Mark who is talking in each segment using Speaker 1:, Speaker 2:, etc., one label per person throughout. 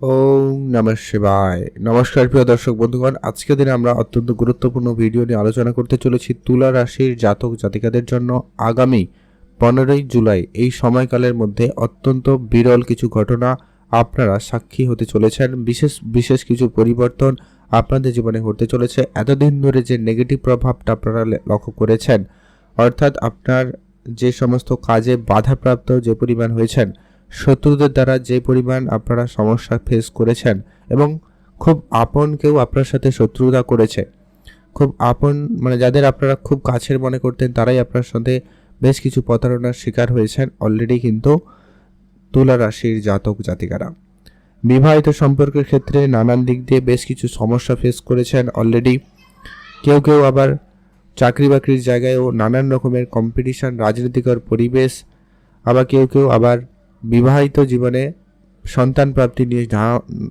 Speaker 1: ওম নমঃ শিবায়। নমস্কার প্রিয় দর্শক বন্ধুগণ, আজকের দিনে আমরা অত্যন্ত গুরুত্বপূর্ণ ভিডিও নিয়ে আলোচনা করতে চলেছি তুলা রাশির জাতক জাতিকাদের জন্য। আগামী পনেরোই জুলাই এই সময়কালের মধ্যে অত্যন্ত বিরল কিছু ঘটনা আপনারা সাক্ষী হতে চলেছেন। বিশেষ বিশেষ কিছু পরিবর্তন আপনাদের জীবনে ঘটতে চলেছে। এতদিন ধরে যে নেগেটিভ প্রভাবটা আপনারা লক্ষ্য করেছেন, অর্থাৎ আপনার যে সমস্ত কাজে বাধাপ্রাপ্ত যে পরিমাণ হয়েছেন শত্রুদের দ্বারা যে পরিমাণ আপনারা সমস্যা ফেস করেছেন এবং খুব আপন কেউ আপনার সাথে শত্রুতা করেছে, খুব আপন মানে যাদের আপনারা খুব কাছের মনে করতেন তারাই আপনার সাথে বেশ কিছু প্রতারণার শিকার হয়েছেন অলরেডি কিন্তু তুলা রাশির জাতক জাতিকারা। বিবাহিত সম্পর্কের ক্ষেত্রে নানান দিক দিয়ে বেশ কিছু সমস্যা ফেস করেছেন অলরেডি কেউ কেউ আবার চাকরি বাকরির জায়গায়ও নানান রকমের কম্পিটিশন রাজনীতিকর পরিবেশ, আবার কেউ কেউ আবার বিবাহিত জীবনে সন্তান প্রাপ্তি নিয়ে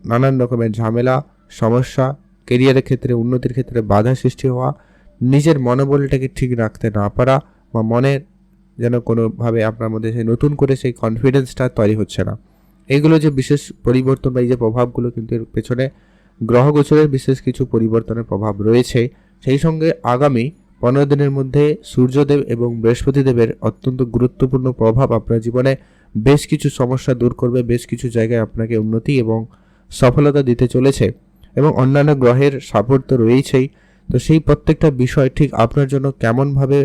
Speaker 1: নানান রকমের ঝামেলা, সমস্যা কেরিয়ারের ক্ষেত্রে, উন্নতির ক্ষেত্রে বাধা সৃষ্টি হওয়া, নিজের মনোবলটাকে ঠিক রাখতে না পারা বা মনের যেন কোনোভাবে আপনার মধ্যে সেই নতুন করে সেই কনফিডেন্সটা তৈরি হচ্ছে না। এইগুলো যে বিশেষ পরিবর্তন বা এই যে প্রভাবগুলো কিন্তু এর পেছনে গ্রহগোচরের বিশেষ কিছু পরিবর্তনের প্রভাব রয়েছে। সেই সঙ্গে আগামী পনেরো দিনের মধ্যে সূর্যদেব এবং বৃহস্পতিদেবের অত্যন্ত গুরুত্বপূর্ণ প্রভাব আপনার জীবনে বেশ কিছু সমস্যা দূর করবে, বেশ কিছু জায়গায় আপনাকে উন্নতি এবং সফলতা দিতে চলেছে এবং অন্যান্য গ্রহের সাপোর্ট তো রয়েছেই। তো সেই প্রত্যেকটা বিষয় ঠিক আপনার জন্য কেমনভাবে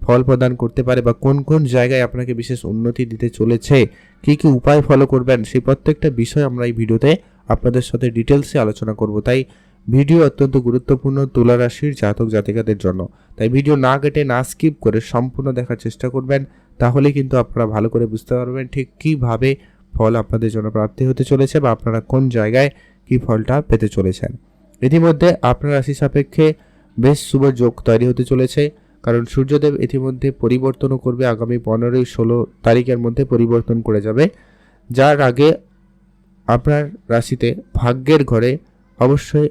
Speaker 1: ফল প্রদান করতে পারে বা কোন কোন জায়গায় আপনাকে বিশেষ উন্নতি দিতে চলেছে, কী কী উপায় ফলো করবেন, সেই প্রত্যেকটা বিষয় আমরা এই ভিডিওতে আপনাদের সাথে ডিটেলসে আলোচনা করব। তাই ভিডিও অত্যন্ত গুরুত্বপূর্ণ তুলা রাশির জাতক জাতিকাদের জন্য। তাই ভিডিও না কেটে, না স্কিপ করে সম্পূর্ণ দেখার চেষ্টা করবেন। তাহলে কিন্তু আপনারা ভালো করে বুঝতে পারবেন ঠিক কীভাবে ফল আপনাদের জন্য প্রাপ্তি হতে চলেছে বা আপনারা কোন জায়গায় কী ফলটা পেতে চলেছেন। ইতিমধ্যে আপনার রাশি সাপেক্ষে বেশ শুভ যোগ তৈরি হতে চলেছে, কারণ সূর্যদেব ইতিমধ্যে পরিবর্তনও করবে, আগামী পনেরোই ষোলো তারিখের মধ্যে পরিবর্তন করে যাবে। যার আগে আপনার রাশিতে ভাগ্যের ঘরে অবশ্যই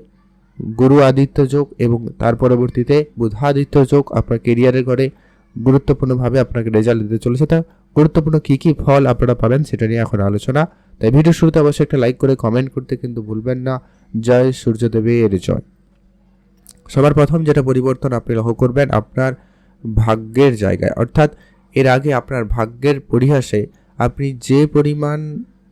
Speaker 1: গুরু আদিত্য যোগ এবং তার পরবর্তীতে বুধাদিত্য যোগ আপনার কেরিয়ারের ঘরে গুরুত্বপূর্ণভাবে আপনাকে রেজাল্ট দিতে চলেছে। তা গুরুত্বপূর্ণ কী কী ফল আপনারা পাবেন সেটা নিয়ে এখন আলোচনা। তাই ভিডিও শুরুতে অবশ্যই একটা লাইক করে কমেন্ট করতে কিন্তু ভুলবেন না। জয় সূর্যদেবের জয়। সবার প্রথম যেটা পরিবর্তন আপনি লক্ষ্য করবেন, আপনার ভাগ্যের জায়গায়। অর্থাৎ এর আগে আপনার ভাগ্যের পরিহাসে আপনি যে পরিমাণ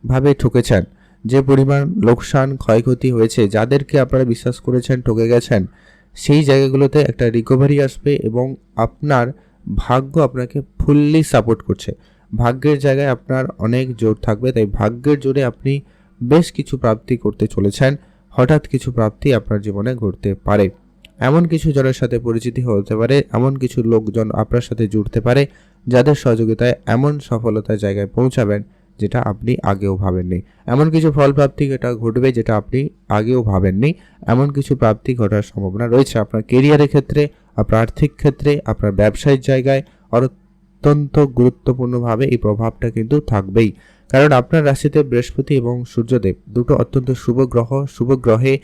Speaker 1: ভাবে ঠকেছেন, যে পরিমাণ লোকসান, ক্ষয়ক্ষতি হয়েছে, যাদেরকে আপনারা বিশ্বাস করেছেন, ঠকে গেছেন, সেই জায়গাগুলোতে একটা রিকভারি আসবে এবং আপনার ভাগ্য আপনাকে ফুললি সাপোর্ট করছে। ভাগ্যের জায়গায় আপনার অনেক জোর থাকবে, তাই ভাগ্যের জোরে আপনি বেশ কিছু প্রাপ্তি করতে চলেছেন। হঠাৎ কিছু প্রাপ্তি আপনার জীবনে ঘটতে পারে। এমন কিছু জনের সাথে পরিচিতি হতে পারে, এমন কিছু লোকজন আপনার সাথে জুড়তে পারে, যাদের সহযোগিতায় এমন সফলতার জায়গায় পৌঁছাবেন যেটা আপনি আগেও ভাবেননি। এমন কিছু ফল প্রাপ্তি এটা ঘটবে যেটা আপনি আগেও ভাবেননি। এমন কিছু প্রাপ্তি ঘটার সম্ভাবনা রয়েছে আপনার কেরিয়ারের ক্ষেত্রে আপনার আর্থিক ক্ষেত্রে, আপনার ব্যবসায়িক জায়গায় অত্যন্ত গুরুত্বপূর্ণভাবে এই প্রভাবটা কিন্তু থাকবেই। কারণ আপনার রাশিতে বৃহস্পতি এবং সূর্যদেব দুটো অত্যন্ত শুভ গ্রহ, শুভ গ্রহে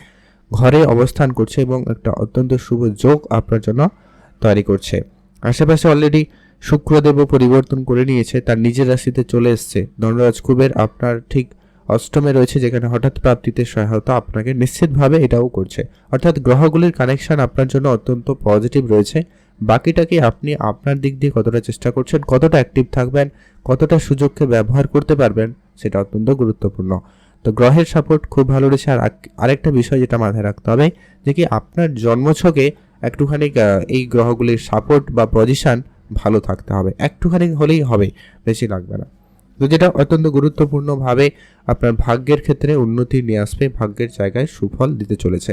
Speaker 1: ঘরে অবস্থান করছে এবং একটা অত্যন্ত শুভ যোগ আপনার জন্য তৈরি করছে। আশেপাশে অলরেডি শুক্রদেবও পরিবর্তন করে নিয়েছে, তার নিজের রাশিতে চলে এসছে। ধনরাজ কুবের, আপনার ঠিক অষ্টমে রয়েছে যেখানে হঠাৎ প্রাপ্তিতে সহায়তা আপনাকে নিশ্চিতভাবে এটাও করছে। অর্থাৎ গ্রহগুলির কানেকশন আপনার জন্য অত্যন্ত পজিটিভ রয়েছে। বাকিটাকে আপনি আপনার দিক দিয়ে কতটা চেষ্টা করছেন, কতটা অ্যাক্টিভ থাকবেন, কতটা সুযোগকে ব্যবহার করতে পারবেন, সেটা অত্যন্ত গুরুত্বপূর্ণ। তো গ্রহের সাপোর্ট খুব ভালো রয়েছে। আর আরেকটা বিষয় যেটা মাথায় রাখতে হবে, যে কি আপনার জন্মছকে একটুখানি এই গ্রহগুলির সাপোর্ট বা পজিশন ভালো থাকতে হবে। একটুখানি হলেই হবে, বেশি লাগবে না। তো যেটা অত্যন্ত গুরুত্বপূর্ণভাবে আপনার ভাগ্যের ক্ষেত্রে উন্নতি নিয়ে আসবে, ভাগ্যের জায়গায় সুফল দিতে চলেছে।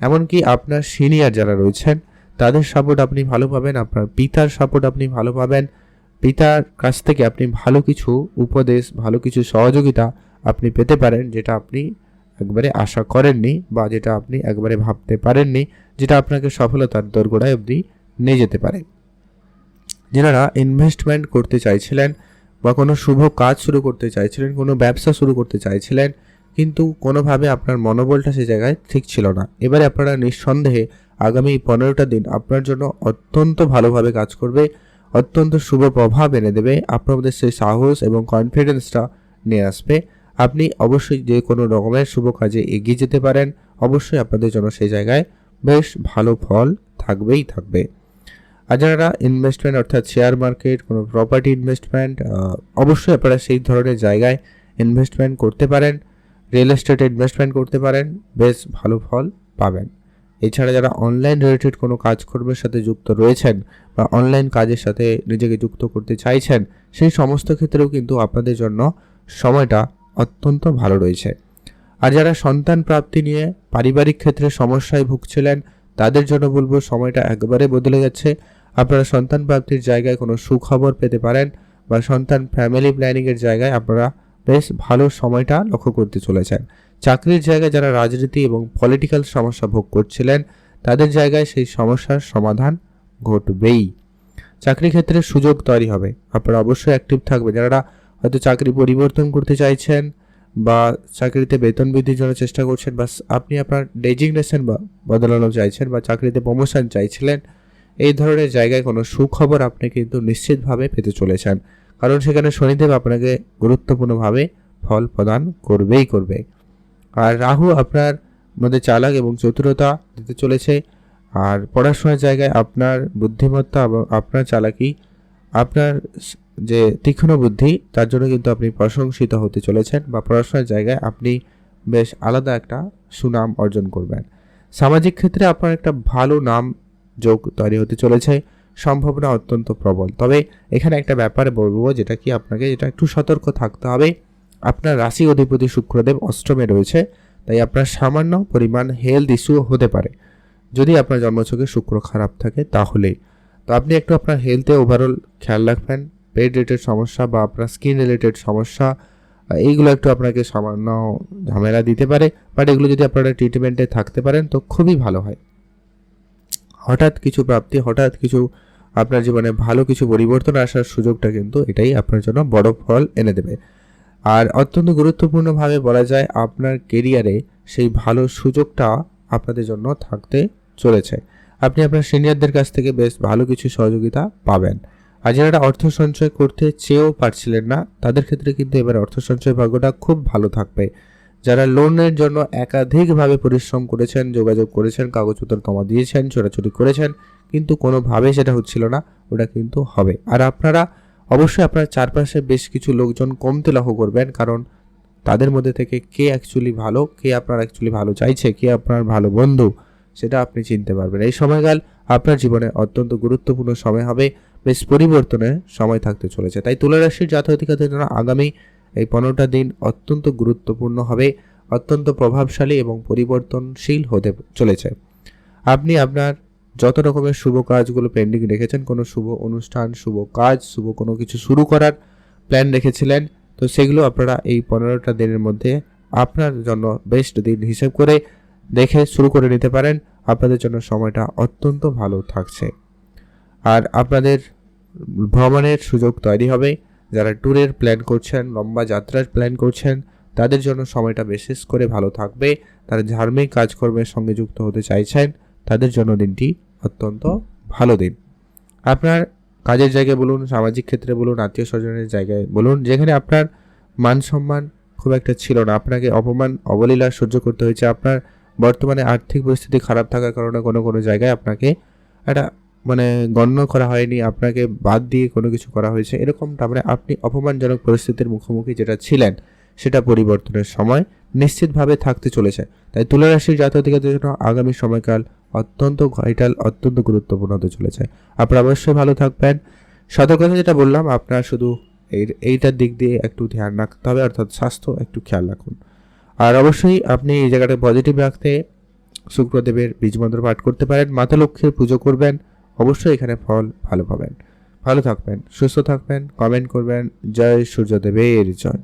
Speaker 1: এমনকি আপনার সিনিয়র যারা রয়েছেন, তাদের সাপোর্ট আপনি ভালো পাবেন, আপনার পিতার সাপোর্ট আপনি ভালো পাবেন, পিতার কাছ থেকে আপনি ভালো কিছু উপদেশ, ভালো কিছু সহযোগিতা আপনি পেতে পারেন, যেটা আপনি একবারে আশা করেননি বা যেটা আপনি একবারে ভাবতে পারেননি, যেটা আপনাকে সফলতার দোরগোড়ায় অবধি নিয়ে যেতে পারে। যারা ইনভেস্টমেন্ট করতে চাইছিলেন বা কোনো শুভ কাজ শুরু করতে চাইছিলেন, কোনো ব্যবসা শুরু করতে চাইছিলেন, কিন্তু কোনোভাবে আপনার মনোবলটা সে জায়গায় ঠিক ছিল না। এবারে আপনারা নিঃসন্দেহে আগামী পনেরোটা দিন আপনার জন্য অত্যন্ত ভালোভাবে কাজ করবে, অত্যন্ত শুভ প্রভাব এনে দেবে, আপনাদের সেই সাহস এবং কনফিডেন্সটা নিয়ে আসবে। আপনি অবশ্যই যে কোনো রকমের শুভ কাজে এগিয়ে যেতে পারেন, অবশ্যই আপনাদের জন্য সেই জায়গায় বেশ ভালো ফল থাকবেই থাকবে। আর যারা ইনভেস্টমেন্ট অর্থাৎ শেয়ার মার্কেট কোনো প্রপার্টি ইনভেস্টমেন্ট অবশ্যই আপনারা সেই ধরনের জায়গায় ইনভেস্টমেন্ট করতে পারেন রিয়েল এস্টেটে ইনভেস্টমেন্ট করতে পারেন, বেশ ভালো ফল পাবেন। এছাড়া যারা অনলাইন রিলেটেড কোনো কাজকর্মের সাথে যুক্ত রয়েছেন বা অনলাইন কাজের সাথে নিজেকে যুক্ত করতে চাইছেন, সেই সমস্ত ক্ষেত্রেও কিন্তু আপনাদের জন্য সময়টা অত্যন্ত ভালো রয়েছে। আর যারা সন্তান প্রাপ্তি নিয়ে পারিবারিক ক্ষেত্রে সমস্যায় ভুগছিলেন, তাদের জন্য বলব সময়টা একবারে বদলে যাচ্ছে। আপনারা সন্তান প্রাপ্তির জায়গায় কোনো সুখবর পেতে পারেন বা সন্তান ফ্যামিলি প্ল্যানিংয়ের জায়গায় আপনারা বেশ ভালো সময়টা লক্ষ্য করতে চলেছেন। চাকরির জায়গায় যারা রাজনীতি এবং পলিটিক্যাল সমস্যা ভোগ করছিলেন, তাদের জায়গায় সেই সমস্যার সমাধান ঘটবেই। চাকরি ক্ষেত্রে সুযোগ তৈরি হবে। আপনারা অবশ্যই অ্যাক্টিভ থাকবেন। যারা হয়তো চাকরি পরিবর্তন করতে চাইছেন বা চাকরিতে বেতন বৃদ্ধির জন্য চেষ্টা করছেন বা আপনি আপনার ডেজিগনেশন বা বদলানো চাইছেন বা চাকরিতে প্রমোশন চাইছিলেন এই ধরনের জায়গায় কোনো সুখবর আপনি কিন্তু নিশ্চিতভাবে পেতে চলেছেন। কারণ সেখানে শনিদেব আপনাকে গুরুত্বপূর্ণভাবে ফল প্রদান করবেই করবে। আর রাহু আপনার মধ্যে চালাক এবং চতুরতা দিতে চলেছে। আর পড়াশোনার জায়গায় আপনার বুদ্ধিমত্তা এবং আপনার চালাকি, আপনার যে তীক্ষ্ণ বুদ্ধি, তার জন্য কিন্তু আপনি প্রশংসিত হতে চলেছেন বা পড়াশোনার জায়গায় আপনি বেশ আলাদা একটা সুনাম অর্জন করবেন। সামাজিক ক্ষেত্রে আপনার একটা ভালো নাম যোগ তৈরি হতে চলেছে। সম্ভাবনা অত্যন্ত প্রবল। তবে এখানে একটা ব্যাপারে বলব, যেটা কি আপনাকে, যেটা একটু সতর্ক থাকতে হবে। আপনার রাশি অধিপতি শুক্রদেব অষ্টমে রয়েছে, তাই আপনার সামান্য পরিমাণ হেলথ ইস্যু হতে পারে। যদি আপনার জন্মছকে শুক্র খারাপ থাকে তাহলেই তো আপনি একটু আপনার হেলথে ওভারঅল খেয়াল রাখবেন। পেট রিলেটেড সমস্যা বা আপনার স্কিন রিলেটেড সমস্যা, এইগুলো একটু আপনাকে সামান্য ঝামেলা দিতে পারে। বাট এগুলো যদি আপনারা ট্রিটমেন্টে থাকতে পারেন, তো খুবই ভালো হয়। হঠাৎ কিছু প্রাপ্তি, হঠাৎ কিছু আপনার জীবনে ভালো কিছু পরিবর্তন আসার সুযোগটা কিন্তু এটাই আপনার জন্য বড় ফল এনে দেবে। আর অত্যন্ত গুরুত্বপূর্ণভাবে বলা যায়, আপনার কেরিয়ারে সেই ভালো সুযোগটা আপনাদের জন্য থাকতে চলেছে। আপনি আপনার সিনিয়রদের কাছ থেকে বেশ ভালো কিছু সহযোগিতা পাবেন। আর যারা অর্থ সঞ্চয় করতে চেয়েও পারছিলেন না, তাদের ক্ষেত্রে কিন্তু এবার অর্থ সঞ্চয় ভাগ্যটা খুব ভালো থাকবে। যারা লোনের জন্য একাধিকভাবে পরিশ্রম করেছেন, যোগাযোগ করেছেন, কাগজপত্র জমা দিয়েছেন, ছোটাছুটি করেছেন, কিন্তু কোনোভাবে সেটা হচ্ছিল না, ওটা কিন্তু হবে। আর আপনারা অবশ্যই আপনার চারপাশে বেশ কিছু লোকজন কমতে লক্ষ্য করবেন, কারণ তাদের মধ্যে থেকে কে অ্যাকচুয়ালি ভালো, কে আপনার অ্যাকচুয়ালি ভালো চাইছে, কে আপনার ভালো বন্ধু, সেটা আপনি চিনতে পারবেন। এই সময়কাল আপনার জীবনে অত্যন্ত গুরুত্বপূর্ণ সময় হবে, বেশ পরিবর্তনের সময় থাকতে চলেছে। তাই তুলা রাশির জাতকাদের জন্য আগামী এই পনেরোটা দিন অত্যন্ত গুরুত্বপূর্ণ হবে, অত্যন্ত প্রভাবশালী এবং পরিবর্তনশীল হতে চলেছে। আপনি আপনার যত রকমের শুভ কাজগুলো পেন্ডিং রেখেছেন, কোনো শুভ অনুষ্ঠান, শুভ কাজ, শুভ কোনো কিছু শুরু করার প্ল্যান রেখেছিলেন, তো সেগুলো আপনারা এই পনেরোটা দিনের মধ্যে আপনার জন্য বেস্ট দিন হিসেব করে দেখে শুরু করে নিতে পারেন। আপনাদের জন্য সময়টা অত্যন্ত ভালো থাকছে। আর আপনাদের ভ্রমণের সুযোগ তৈরি হবে। যারা ট্যুরের প্ল্যান করছেন, লম্বা যাত্রার প্ল্যান করছেন, তাদের জন্য সময়টা বিশেষ করে ভালো থাকবে। তারা ধার্মিক কাজকর্মের সঙ্গে যুক্ত হতে চাইছেন, তাদের জন্য দিনটি অত্যন্ত ভালো দিন। আপনার কাজের জায়গায় বলুন, সামাজিক ক্ষেত্রে বলুন, আত্মীয় স্বজনের জায়গায় বলুন, যেখানে আপনার মান সম্মান খুব একটা ছিল না, আপনাকে অপমান, অবলীলা সহ্য করতে হয়েছে, আপনার বর্তমানে আর্থিক পরিস্থিতি খারাপ থাকার কারণে কোনো কোনো জায়গায় আপনাকে একটা মানে গণ্য করা হয়নি, আপনাকে বাদ দিয়ে কোনো কিছু করা হয়েছে এরকম তার মানে আপনি অপমানজনক পরিস্থিতির মুখোমুখি যেটা ছিলেন, সেটা পরিবর্তনের সময় নিশ্চিতভাবে থাকতে চলেছে। তাই তুলা রাশির জাতকদের জন্য আগামী সময়কাল অত্যন্ত ভাইটাল অত্যন্ত গুরুত্বপূর্ণ হতে চলেছে। আপনারা অবশ্যই ভালো থাকবেন। সতর্কতা যেটা বললাম, আপনার শুধু এই, এইটার দিক দিয়ে একটু ধ্যান রাখতে হবে, অর্থাৎ স্বাস্থ্য একটু খেয়াল রাখুন। আর অবশ্যই আপনি এই জায়গাটা পজিটিভ রাখতে শুক্রদেবের বীজমন্ত্র পাঠ করতে পারেন, মাতা লক্ষ্মীর পুজো করবেন অবশ্যই এখানে ফল ভালো পাবেন। ভালো থাকবেন সুস্থ থাকবেন কমেন্ট করবেন। জয় সূর্যদেবের জয়।